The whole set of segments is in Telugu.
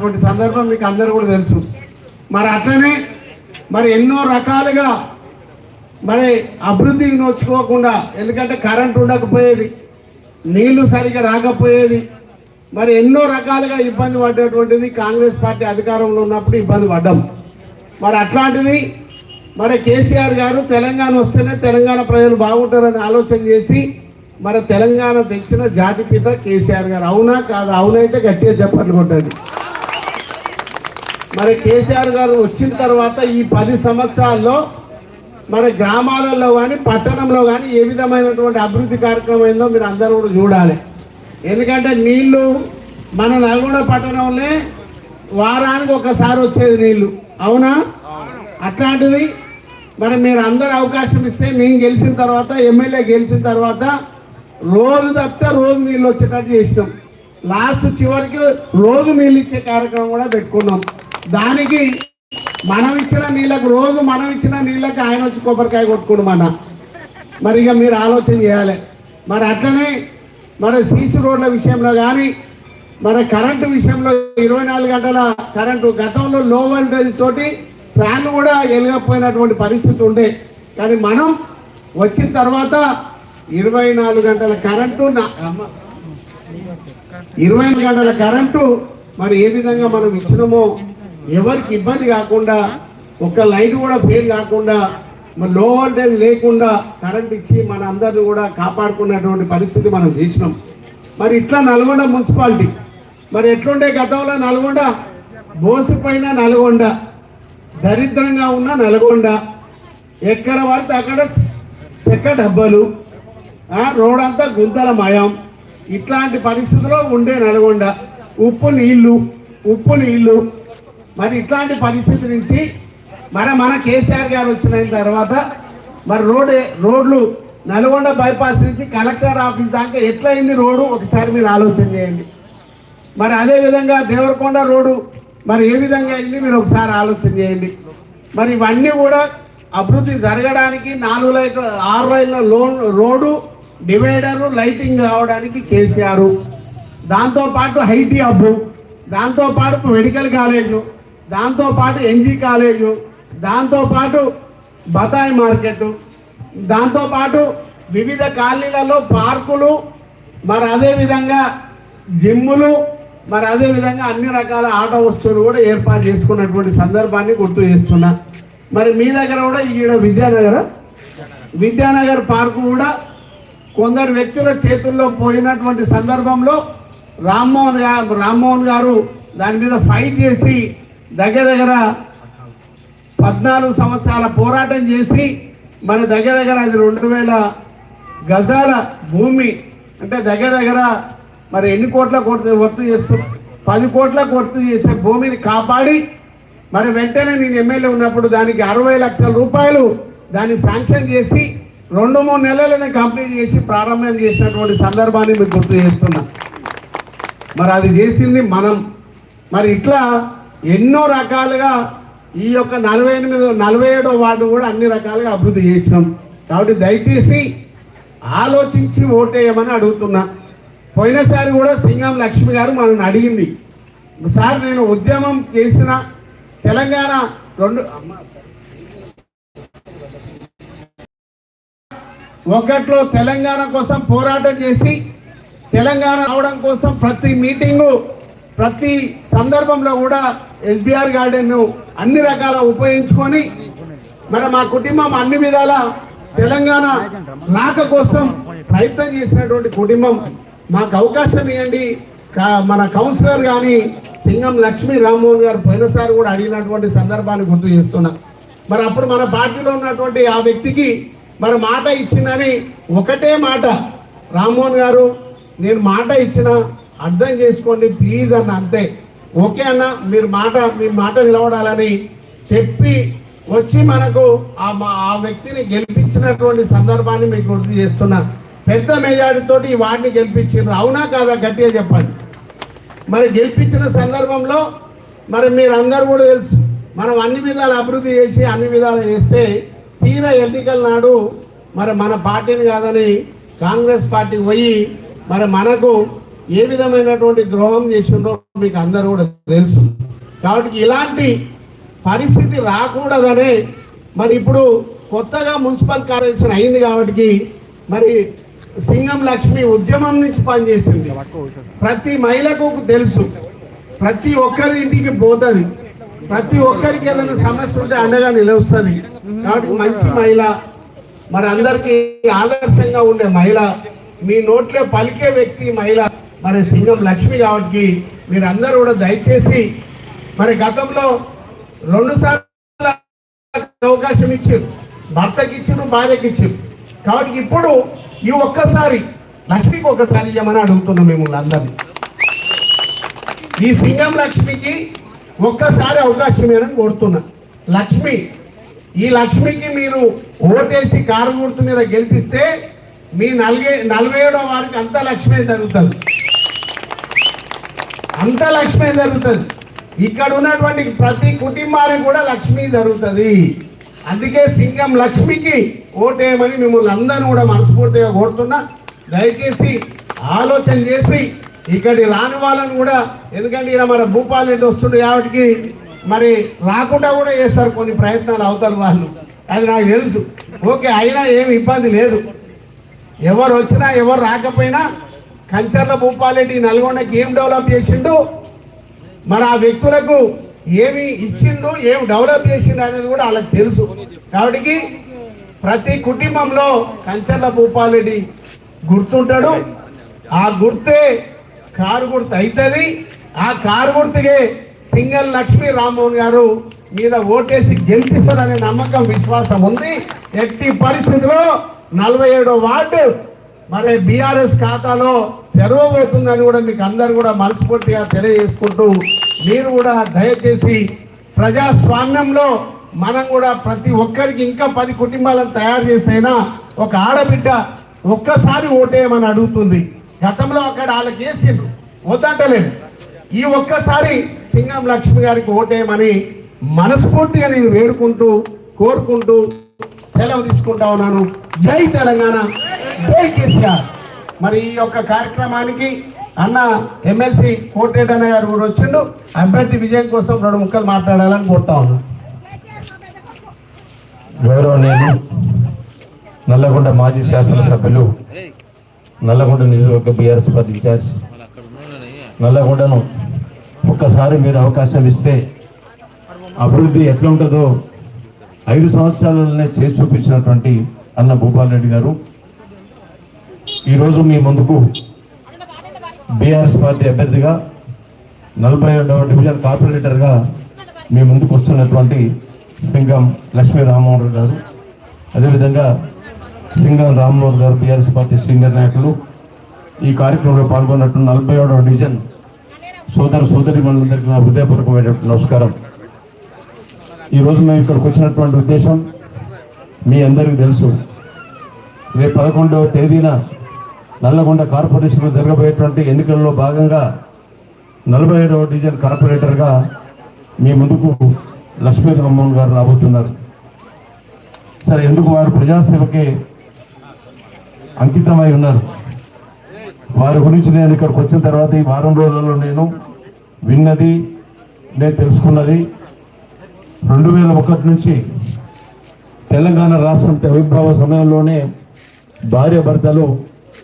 అటువంటి సందర్భం మీకు అందరూ కూడా తెలుసు. మరి అట్లనే మరి ఎన్నో రకాలుగా మరి అభివృద్ధికి నోచుకోకుండా ఎందుకంటే కరెంట్ ఉండకపోయేది నీళ్ళు సరిగా రాకపోయేది మరి ఎన్నో రకాలుగా ఇబ్బంది పడ్డటువంటిది కాంగ్రెస్ పార్టీ అధికారంలో ఉన్నప్పుడు ఇబ్బంది పడ్డాం. మరి అట్లాంటిది మరి కేసీఆర్ గారు తెలంగాణ వస్తేనే తెలంగాణ ప్రజలు బాగుంటారని ఆలోచన చేసి మరి తెలంగాణ తెచ్చిన జాతిపిత కేసీఆర్ గారు. అవునా కాదు? అవునైతే గట్టిగా చెప్పట్లు కొట్టండి. మరి కేసీఆర్ గారు వచ్చిన తర్వాత ఈ పది సంవత్సరాల్లో మన గ్రామాలలో కానీ పట్టణంలో కానీ ఏ విధమైనటువంటి అభివృద్ధి కార్యక్రమం అయిందో మీరు అందరూ కూడా చూడాలి. ఎందుకంటే నీళ్ళు మన నల్గొండ పట్టణంలో వారానికి ఒకసారి వచ్చేది నీళ్ళు. అవునా? అట్లాంటిది మరి మీరు అందరు అవకాశం ఇస్తే మేము గెలిచిన తర్వాత ఎమ్మెల్యే గెలిచిన తర్వాత రోజు తప్పితే రోజు నీళ్ళు వచ్చేటట్టు చేసినాం. లాస్ట్ చివరికి రోజు నీళ్ళు ఇచ్చే కార్యక్రమం కూడా పెట్టుకున్నాం. దానికి మనం ఇచ్చిన నీళ్ళకు రోజు మనం ఇచ్చిన నీళ్ళకి ఆయన వచ్చి కొబ్బరికాయ కొట్టుకోడు మన. మరి ఇక మీరు ఆలోచన చేయాలి. మరి అట్లనే మరి సీసీ రోడ్ల విషయంలో కానీ మరి కరెంటు విషయంలో ఇరవై నాలుగు గంటల కరెంటు గతంలో లో వోల్టేజ్ తోటి ఫ్యాన్ కూడా వెలగకపోయినటువంటి పరిస్థితి ఉండే. కానీ మనం వచ్చిన తర్వాత ఇరవై నాలుగు గంటల కరెంటు ఇరవై గంటల కరెంటు మరి ఏ విధంగా మనం ఇచ్చినామో ఎవరికి ఇబ్బంది కాకుండా ఒక్క లైట్ కూడా ఫెయిల్ కాకుండా మరి లో వోల్టేజ్ లేకుండా కరెంట్ ఇచ్చి మన అందరిని కూడా కాపాడుకున్నటువంటి పరిస్థితి మనం చేసినాం. మరి ఇట్లా నల్గొండ మున్సిపాలిటీ మరి ఎట్లుండే గతంలో నల్గొండ? బోసు నల్గొండ దరిద్రంగా ఉన్న నల్గొండ ఎక్కడ పడితే అక్కడ చెక్క డబ్బలు ఆ, రోడ్ అంతా గుంతల మయం. ఇట్లాంటి పరిస్థితిలో ఉండే నల్గొండ ఉప్పు నీళ్ళు ఉప్పు నీళ్ళు మరి ఇట్లాంటి పరిస్థితి నుంచి మరి మన కేసీఆర్ గారు వచ్చిన తర్వాత మరి రోడ్ రోడ్లు నల్గొండ బైపాస్ నుంచి కలెక్టర్ ఆఫీస్ దాకా ఎట్లయింది రోడ్డు? ఒకసారి మీరు ఆలోచన చేయండి. మరి అదేవిధంగా దేవరకొండ రోడ్డు మరి ఏ విధంగా అయింది? మీరు ఒకసారి ఆలోచన చేయండి. మరి ఇవన్నీ కూడా అభివృద్ధి జరగడానికి నాలుగు లైట్ల ఆరు లైన్ల లోన్ రోడ్డు డివైడరు లైటింగ్ కావడానికి కేసీఆర్. దాంతోపాటు హైటీ హబ్బు దాంతోపాటు మెడికల్ కాలేజు. దాంతోపాటు ఎన్జీ కాలేజు దాంతోపాటు బతాయి మార్కెట్ దాంతోపాటు వివిధ కాలనీలలో పార్కులు మరి అదే విధంగా జిమ్ములు మరి అదే విధంగా అన్ని రకాల ఆట వస్తువులు కూడా ఏర్పాటు చేసుకున్నటువంటి సందర్భాన్ని గుర్తు చేస్తున్నా. మరి మీ దగ్గర కూడా ఈడ విద్యానగర్? విద్యానగర్ పార్కు కూడా కొందరు వ్యక్తుల చేతుల్లో పోయినటువంటి సందర్భంలో రామ్మోహన్ గారు రామ్మోహన్ గారు దాని మీద ఫైట్ చేసి దగ్గర దగ్గర పద్నాలుగు సంవత్సరాల పోరాటం చేసి మన దగ్గర దగ్గర అది రెండు వేల గజాల భూమి. అంటే దగ్గర దగ్గర మరి ఎన్ని కోట్ల కోట్ల వర్తు చేస్తూ పది కోట్ల వర్తు చేసే భూమిని కాపాడి మరి వెంటనే నేను ఎమ్మెల్యే ఉన్నప్పుడు దానికి అరవై లక్షల రూపాయలు దాన్ని శాంక్షన్ చేసి రెండు మూడు నెలలనే కంప్లీట్ చేసి ప్రారంభం చేసినటువంటి సందర్భాన్ని మీకు గుర్తు చేస్తున్నా. మరి అది చేసింది మనం. మరి ఇట్లా ఎన్నో రకాలుగా ఈ యొక్క నలభై ఎనిమిది నలభై ఏడో వార్డు కూడా అన్ని రకాలుగా అభివృద్ధి చేసినాం. కాబట్టి దయచేసి ఆలోచించి ఓటేయమని అడుగుతున్నా. పోయినసారి కూడా సింగం లక్ష్మి గారు మనల్ని అడిగింది. సార్ నేను ఉద్యమం చేసిన తెలంగాణ రెండు ఒకట్లో తెలంగాణ కోసం పోరాటం చేసి తెలంగాణ రావడం కోసం ప్రతి మీటింగు ప్రతి సందర్భంలో కూడా ఎస్బీఆర్ గార్డెన్ అన్ని రకాల ఉపయోగించుకొని మరి మా కుటుంబం అన్ని విధాల తెలంగాణ రాక కోసం ప్రయత్నం చేసినటువంటి కుటుంబం. మాకు అవకాశం ఇవ్వండి. మన కౌన్సిలర్ కానీ సింగం లక్ష్మీ రామ్మోహన్ గారు పోయినసారి కూడా అడిగినటువంటి సందర్భాన్ని గుర్తు చేస్తున్నా. మరి అప్పుడు మన పార్టీలో ఉన్నటువంటి ఆ వ్యక్తికి మరి మాట ఇచ్చిందని ఒకటే మాట. రామ్మోహన్ గారు నేను మాట ఇచ్చిన అర్థం చేసుకోండి ప్లీజ్ అన్న అంతే. ఓకే అన్న మీరు మాట మీ మాట నిలబడాలని చెప్పి వచ్చి మనకు ఆ మా ఆ వ్యక్తిని గెలిపించినటువంటి సందర్భాన్ని మీకు గుర్తు చేస్తున్నా. పెద్ద మెజారిటీతోటి ఈ వాడిని గెలిపించారు అవునా కాదా? గట్టిగా చెప్పండి. మరి గెలిపించిన సందర్భంలో మరి మీరు కూడా తెలుసు మనం అన్ని విధాలు అభివృద్ధి చేసి అన్ని విధాలు చేస్తే తీరా ఎన్నికల నాడు మరి మన పార్టీని కాదని కాంగ్రెస్ పార్టీకి పోయి మరి మనకు ఏ విధమైనటువంటి ద్రోహం చేసిండ్రో మీకు అందరూ కూడా తెలుసు. కాబట్టి ఇలాంటి పరిస్థితి రాకూడదనే మరి ఇప్పుడు కొత్తగా మున్సిపల్ కార్పొరేషన్ అయింది కాబట్టి మరి సింగం లక్ష్మి ఉద్యమం నుంచి పనిచేసింది. ప్రతి మహిళకు తెలుసు. ప్రతి ఒక్కరి ఇంటికి పోతుంది. ప్రతి ఒక్కరికి ఏదైనా సమస్య ఉంటే అండగా నిలవుస్తుంది కాబట్టి మంచి మహిళ మరి అందరికీ ఆదర్శంగా ఉండే మహిళ మీ నోట్లో పలికే వ్యక్తి మహిళ. మరి సింగం లక్ష్మి కాబట్టి మీరందరూ కూడా దయచేసి మరి గతంలో రెండు సార్లు అవకాశం ఇచ్చారు. భర్తకి ఇచ్చారు భార్యకి ఇచ్చారు. కాబట్టి ఇప్పుడు ఈ ఒక్కసారి లక్ష్మికి ఒకసారి ఇవ్వమని అడుగుతున్నాం మిమ్మల్ని అందరినీ. ఈ సింగం లక్ష్మికి ఒక్కసారి అవకాశం ఇవ్వని కోరుతున్నా. లక్ష్మి ఈ లక్ష్మికి మీరు ఓటేసి కారు గుర్తు మీద గెలిపిస్తే మీ నలభై నలభై ఏడో వారికి అంత లక్ష్మి జరుగుతుంది. అంత లక్ష్మే జరుగుతుంది. ఇక్కడ ఉన్నటువంటి ప్రతి కుటుంబానికి కూడా లక్ష్మి జరుగుతుంది. అందుకే సింగం లక్ష్మికి ఓటేయమని మిమ్మల్ని అందరూ కూడా మనస్ఫూర్తిగా కోరుతున్నా. దయచేసి ఆలోచన చేసి ఇక్కడి రాని వాళ్ళని కూడా ఎందుకంటే ఇక్కడ మన భూపాలెడ్డి వస్తుండే కాబట్టి మరి రాకుండా కూడా చేస్తారు కొన్ని ప్రయత్నాలు అవుతారు వాళ్ళు. అది నాకు తెలుసు. ఓకే అయినా ఏమి ఇబ్బంది లేదు. ఎవరు వచ్చినా ఎవరు రాకపోయినా కంచర్ల భూపాలెడ్డి నల్గొండకి ఏం డెవలప్ చేసిండు మరి ఆ వ్యక్తులకు ఏమి ఇచ్చిండు ఏమి డెవలప్ చేసిండు అనేది కూడా వాళ్ళకి తెలుసు. కాబట్టి ప్రతి కుటుంబంలో కంచర్ల భూపాలెడ్డి గుర్తుంటాడు. ఆ గుర్తే కారు గుర్తు అవుతుంది ఆ కారు గుర్తుకే సింగల్ లక్ష్మీ రామ్మోహన్ గారు మీద ఓటేసి గెలిపిస్తారనే నమ్మకం విశ్వాసం ఉంది. ఎట్టి పరిస్థితిలో నలభై ఏడో వార్డు మరి బీఆర్ఎస్ ఖాతాలో తెరవబోతుందని కూడా మీకు అందరు కూడా మనస్ఫూర్తిగా తెలియజేసుకుంటూ మీరు కూడా దయచేసి ప్రజాస్వామ్యంలో మనం కూడా ప్రతి ఒక్కరికి ఇంకా పది కుటుంబాలను తయారు చేసైనా ఒక ఆడబిడ్డ ఒక్కసారి ఓటేయమని అడుగుతుంది. గతంలో అక్కడ వాళ్ళకి వేసిండ్రు. వద్దంటలేదు. ఈ ఒక్కసారి సింగం లక్ష్మి గారికి ఓటేయమని మనస్ఫూర్తిగా నేను వేడుకుంటూ కోరుకుంటూ సెలవు తీసుకుంటా ఉన్నాను. జై తెలంగాణ. జై కేసీఆర్. మరి ఈ యొక్క కార్యక్రమానికి అన్న ఎమ్మెల్సీ కోటేటన్న గారు కూడా వచ్చిండు. అభ్యర్థి విజయం కోసం రెండు ముక్కలు మాట్లాడాలని కోరుతా ఉన్నాను గౌరవనీయులు నల్లగొండ మాజీ శాసనసభ్యులు. నల్లగొండ నియోజకవర్గ బీఆర్ఎస్ పార్టీ ఇన్ఛార్జ్. నల్లగొండను ఒక్కసారి మీరు అవకాశం ఇస్తే అభివృద్ధి ఎట్లా ఉంటుందో ఐదు సంవత్సరాలనే చేసి చూపించినటువంటి అన్న భూపాల్ రెడ్డి గారు. ఈరోజు మీ ముందుకు బీఆర్ఎస్ పార్టీ అభ్యర్థిగా నలభై రెండవ డివిజన్ కార్పొరేటర్గా మీ ముందుకు వస్తున్నటువంటి సింగం లక్ష్మీ రామ్మోహన్ గారు. అదేవిధంగా సింగం రామ్మోహన్ గారు బీఆర్ఎస్ పార్టీ సీనియర్ నాయకులు. ఈ కార్యక్రమంలో పాల్గొన్నట్టు నలభై ఏడవ డివిజన్ సోదర సోదరి మనందరికీ నా హృదయపూర్వకమైనటువంటి నమస్కారం. ఈరోజు మేము ఇక్కడికి వచ్చినటువంటి ఉద్దేశం మీ అందరికీ తెలుసు. రేపు పదకొండవ తేదీన నల్లగొండ కార్పొరేషన్లో జరగబోయేటువంటి ఎన్నికల్లో భాగంగా నలభై ఏడవ డివిజన్ కార్పొరేటర్గా మీ ముందుకు లక్ష్మీ రామ్మోహన్ గారు రాబోతున్నారు. సరే ఎందుకు వారు ప్రజాసేవకే అంకితమై ఉన్నారు? వారి గురించి నేను ఇక్కడికి వచ్చిన తర్వాత ఈ వారం రోజులలో నేను విన్నది నేను తెలుసుకున్నది. రెండు వేల ఒకటి నుంచి తెలంగాణ రాష్ట్రం ఆవిర్భావ సమయంలోనే భార్య భర్తలు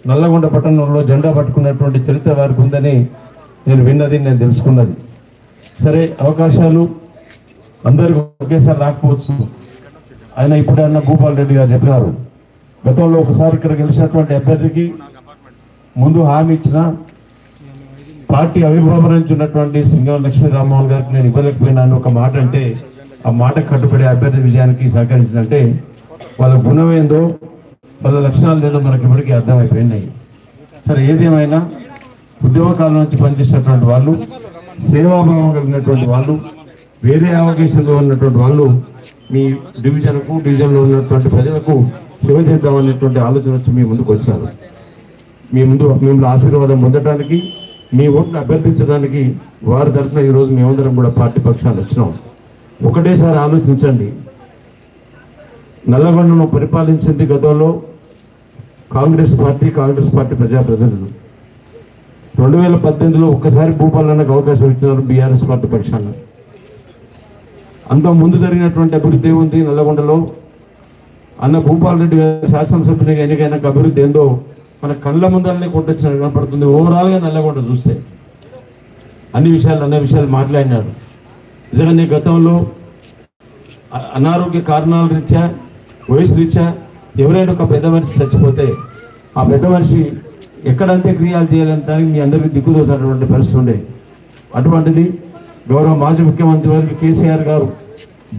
నల్లగొండ పట్టణంలో జెండా పట్టుకున్నటువంటి చరిత్ర వారికి ఉందని నేను విన్నది నేను తెలుసుకున్నది. సరే అవకాశాలు అందరికీ ఒకేసారి రాకపోవచ్చు. ఆయన ఇప్పుడే అన్న భూపాల్ రెడ్డి గారు చెప్పినారు. గతంలో ఒకసారి ఇక్కడ గెలిచినటువంటి అభ్యర్థికి ముందు హామీ ఇచ్చిన పార్టీ ఆవిర్భావం నుంచి ఉన్నటువంటి సింగం లక్ష్మీ రామ్మోహన్ గారికి నేను ఇవ్వలేకపోయినాను ఒక మాట అంటే ఆ మాట కట్టుబడి అభ్యర్థి విజయానికి సహకరించిందంటే వాళ్ళ గుణం ఏందో పలు లక్షణాలు లేదో మనకి ఇప్పటికీ అర్థమైపోయినాయి. సరే ఏదేమైనా ఉద్యోగకాలం నుంచి పనిచేసినటువంటి వాళ్ళు సేవాభావం కలిగినటువంటి వాళ్ళు వేరే అవకాశంలో ఉన్నటువంటి వాళ్ళు మీ డివిజన్కు డివిజన్లో ఉన్నటువంటి ప్రజలకు సేవ చేద్దామనేటువంటి ఆలోచన వచ్చి మీ ముందుకు వచ్చారు. మీ ముందు మిమ్మల్ని ఆశీర్వాదం పొందడానికి మీ ఓట్లు అభ్యర్థించడానికి వారి తరఫున ఈరోజు మేమందరం కూడా పార్టీ పక్షాన్ని వచ్చినాం. ఒకటేసారి ఆలోచించండి. నల్లగొండను పరిపాలించింది గతంలో కాంగ్రెస్ పార్టీ కాంగ్రెస్ పార్టీ ప్రజాప్రతినిధులు. రెండు వేల పద్దెనిమిదిలో ఒక్కసారి భూపాలనకు అవకాశం ఇచ్చినారు బీఆర్ఎస్ పార్టీ పక్షాన. అంత ముందు జరిగినటువంటి అభివృద్ధి ఉంది నల్లగొండలో? అన్న భూపాల్ రెడ్డి శాసనసభ్యునిగా ఎన్నికైన అభివృద్ధి ఏందో మన కళ్ళ ముందరనే కొట్టొచ్చిన కనపడుతుంది. ఓవరాల్గా నల్లగొండ చూస్తే. అన్ని విషయాలు అన్న విషయాలు మాట్లాడినారు నిజంగానే గతంలో అనారోగ్య కారణాల రీత్యా వయసు రీత్యా ఎవరైనా ఒక పెద్ద మనిషి చచ్చిపోతే ఆ పెద్ద మనిషి ఎక్కడ అంత్యక్రియాలు చేయాలంటానికి మీ అందరికీ దిక్కుదోసినటువంటి పరిస్థితి ఉండే. అటువంటిది గౌరవ మాజీ ముఖ్యమంత్రి వారికి కేసీఆర్ గారు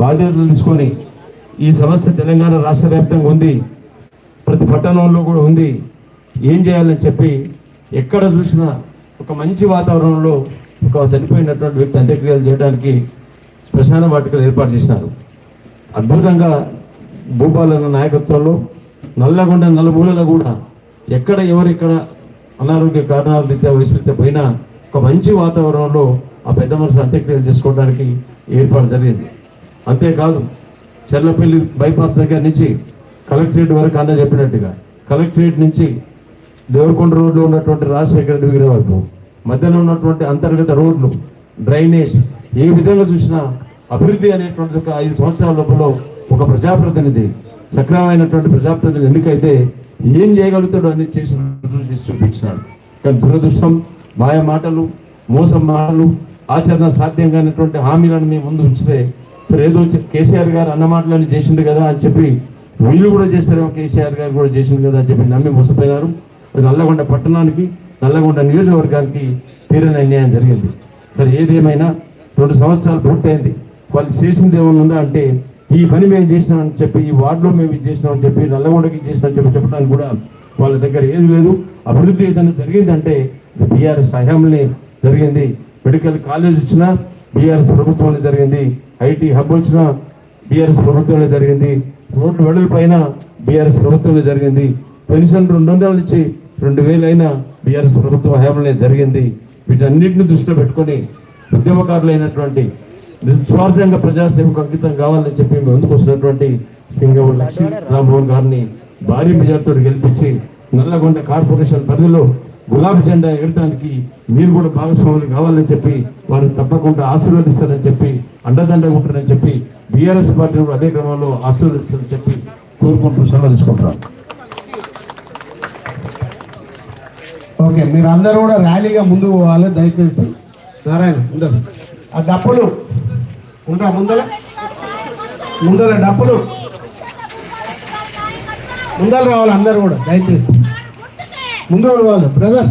బాధ్యతలు తీసుకొని ఈ సమస్య తెలంగాణ రాష్ట్ర వ్యాప్తంగా ఉంది ప్రతి పట్టణంలో కూడా ఉంది. ఏం చేయాలని చెప్పి ఎక్కడ చూసినా ఒక మంచి వాతావరణంలో ఒక చనిపోయినటువంటి వ్యక్తి అంత్యక్రియలు చేయడానికి శ్మశాన వాటికలు ఏర్పాటు చేసినారు. అద్భుతంగా భూపాలన్న నాయకత్వంలో నల్లగొండ నలుమూలలో కూడా ఎక్కడ ఎవరిక్కడ అనారోగ్య కారణాల రీత్యా విసిరితే పోయినా ఒక మంచి వాతావరణంలో ఆ పెద్ద మనుషులు అంత్యక్రియలు చేసుకోవడానికి ఏర్పాటు జరిగింది. అంతేకాదు చెర్లపల్లి బైపాస్ దగ్గర నుంచి కలెక్టరేట్ వరకు అన్న చెప్పినట్టుగా కలెక్టరేట్ నుంచి దేవరకొండ రోడ్లో ఉన్నటువంటి రాజశేఖర రెడ్డి విగ్రహం వరకు మధ్యలో ఉన్నటువంటి అంతర్గత రోడ్లు డ్రైనేజ్ ఏ విధంగా చూసినా అభివృద్ధి అనేటువంటి ఒక ఐదు సంవత్సరాల లోపల ఒక ప్రజాప్రతినిధి సక్రమమైనటువంటి ప్రజాప్రతినిధి ఎన్నికైతే ఏం చేయగలుగుతాడో అని చేసి రుజువు చేసి చూపించినాడు. కానీ దురదృష్టం మాయ మాటలు మోసం మాటలు ఆచరణ సాధ్యం కానిటువంటి హామీలను మేము ముందు ఉంచితే సరే ఏదో కేసీఆర్ గారు అన్న మాటలని చేసిండు కదా అని చెప్పి వీళ్ళు కూడా చేస్తారేమో కేసీఆర్ గారు కూడా చేసిండు కదా అని చెప్పి నమ్మి మోసపోయినారు. నల్లగొండ పట్టణానికి నల్లగొండ నియోజకవర్గానికి తీరని అన్యాయం జరిగింది. సరే ఏదేమైనా రెండు సంవత్సరాలు పూర్తయింది. వాళ్ళు చేసింది ఏమైనా ఉందా అంటే ఈ పని మేము చేసినామని చెప్పి ఈ వార్డులో మేము ఇది చేసినామని చెప్పి నల్లగొండకి ఇది చేసినామని చెప్పి చెప్పడానికి కూడా వాళ్ళ దగ్గర ఏది లేదు. అభివృద్ధి ఏదైనా జరిగిందంటే బీఆర్ఎస్ హయాంలోనే జరిగింది. మెడికల్ కాలేజ్ వచ్చినా బీఆర్ఎస్ ప్రభుత్వంలో జరిగింది. ఐటీ హబ్ వచ్చినా బీఆర్ఎస్ ప్రభుత్వంలో జరిగింది. రోడ్లు వెడల పైన బీఆర్ఎస్ ప్రభుత్వంలో జరిగింది. పెన్షన్ రెండు వందల నుంచి రెండు వేలైనా బీఆర్ఎస్ ప్రభుత్వ హయాంలోనే జరిగింది. వీటన్నిటిని దృష్టిలో పెట్టుకొని ఉద్యమకారులైనటువంటి నిస్వార్థంగా ప్రజాసేవకు అంకితం కావాలని చెప్పి ముందుకు వస్తున్నటువంటి సింగం లక్ష్మీ రామ్మోహన్ గారిని భారీ మెజార్టీతో గెలిపించి నల్లగొండ కార్పొరేషన్ పరిధిలో గులాబీ జెండా ఎగరడానికి మీరు కూడా భాగస్వాములు కావాలని చెప్పి వారిని తప్పకుండా ఆశీర్వదిస్తారని చెప్పి అండదండగా ఉంటారని చెప్పి బీఆర్ఎస్ పార్టీని కూడా అదే క్రమంలో ఆశీర్వదిస్తారని చెప్పి కోరుకుంటూ సెలవు తీసుకుంటున్నాను ఓకే మీరు అందరూ కూడా ర్యాలీగా ముందుకు పోవాలి దయచేసి. నారాయణ ముందర ఆ డప్పులు ఉంటా ముందర ముందర డప్పులు? ముందర రావాలి అందరు కూడా దయచేసి. ముందు రావాలి బ్రదర్